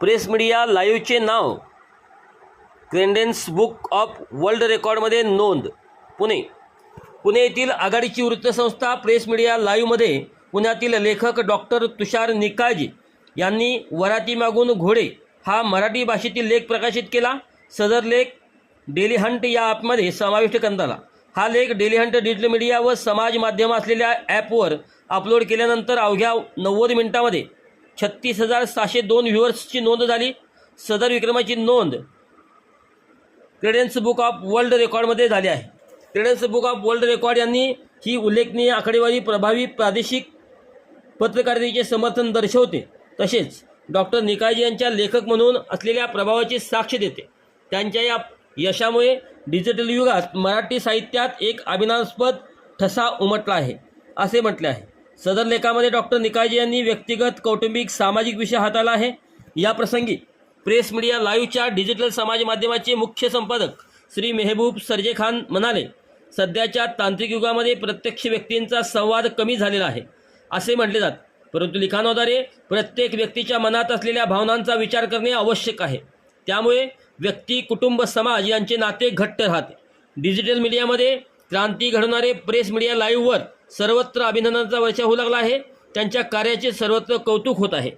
Press media लाईव्हचे नाव. क्रेंडेन्स book of world रेकॉर्डमध्ये नोंद. पुणे. पुणे येथील आघाडीची वृत्तसंस्था प्रेस मीडिया लाईव्हमध्ये पुण्यातील लेखक डॉक्टर तुषार निकाजी यांनी वराती मागून घोडे हा मराठी भाषेतील लेख प्रकाशित केला. सदर लेख डेली हंट या ॲपमध्ये समाविष्ट करण्यात आला. हा लेख डेली हंटर डिजिटल मीडिया व समाज माध्यम असलेल्या ॲपवर अपलोड केल्यानंतर अवघ्या नव्वद मिनिटामध्ये छत्तीस हजार सहाशे दोन व्ह्युअर्सची नोंद झाली. सदर विक्रमाची नोंद क्रेडेन्स बुक ऑफ वर्ल्ड रेकॉर्डमध्ये झाली आहे. Credence book of world record यांनी ही उल्लेखनीय आकडेवारी प्रभावी प्रादेशिक पत्रकारितेचे समर्थन दर्शवते. तसेच डॉक्टर निकाळजी यांच्या लेखक म्हणून असलेल्या प्रभावाची साक्ष देते. त्यांच्या या यशामुळे डिजिटल युगात मराठी साहित्यात एक अभिनास्पद ठसा उमटला आहे असे म्हटले आहे. सदर लेखामध्ये डॉक्टर निकाजी यांनी व्यक्तिगत कौटुंबिक सामाजिक विषय हाताळला आहे. या प्रसंगी प्रेस मीडिया लाईव्हच्या डिजिटल समाज माध्यमाचे मुख्य संपादक श्री मेहबूब सरजे खान म्हणाले सध्याच्या तांत्रिक युगामध्ये प्रत्यक्ष व्यक्तींचा संवाद कमी झालेला आहे असे म्हटले जात. परंतु लिखाणाद्वारे प्रत्येक व्यक्तीच्या मनात असलेल्या भावनांचा विचार करणे आवश्यक आहे. त्यामुळे व्यक्ती कुटुंब समाज यांचे नाते घट्ट राहते. डिजिटल मीडियामध्ये क्रांती घडवणारे प्रेस मीडिया लाईव्हवर सर्वत्र अभिनंदनाचा वर्षा होऊ लागला आहे. त्यांच्या कार्याचे सर्वत्र कौतुक होत आहे.